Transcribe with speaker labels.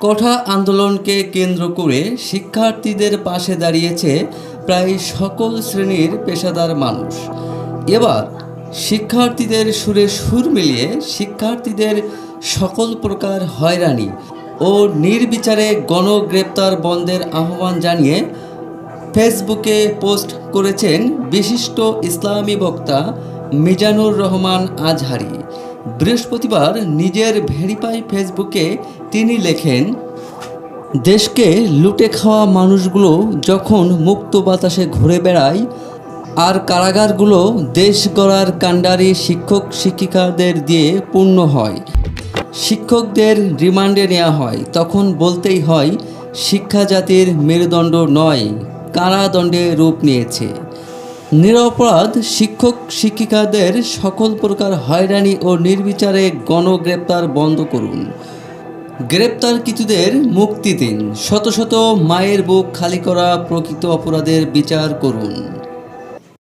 Speaker 1: কোঠা আন্দোলনকে কেন্দ্র করে শিক্ষার্থীদের পাশে দাঁড়িয়েছে প্রায় সকল শ্রেণির পেশাদার মানুষ। এবার শিক্ষার্থীদের সুরে সুর মিলিয়ে শিক্ষার্থীদের সকল প্রকার হয়রানি ও নির্বিচারে গণগ্রেপ্তার বন্ধের আহ্বান জানিয়ে ফেসবুকে পোস্ট করেছেন বিশিষ্ট ইসলামী বক্তা মিজানুর রহমান আজহারি। বৃহস্পতিবার নিজের ভেরিফাই ফেসবুকে তিনি লেখেন, দেশকে লুটে খাওয়া মানুষগুলো যখন মুক্ত বাতাসে ঘুরে বেড়ায়, আর কারাগারগুলো দেশ গড়ার কাণ্ডারি শিক্ষক শিক্ষিকাদের দিয়ে পূর্ণ হয়। শিক্ষকদের রিমান্ডে নেওয়া হয়। তখন বলতেই হয় শিক্ষা জাতির মেরুদণ্ড নয়, কারাদণ্ডে রূপ নিয়েছে। নিরপরাধ শিক্ষক শিক্ষিকাদের সকল প্রকার হয়রানি ও নির্বিচারে গণগ্রেপ্তার বন্ধ করুন। গ্রেপ্তার কিছুদের মুক্তি দিন। শত শত মায়ের বুক খালি করা প্রকৃত অপরাধের বিচার করুন।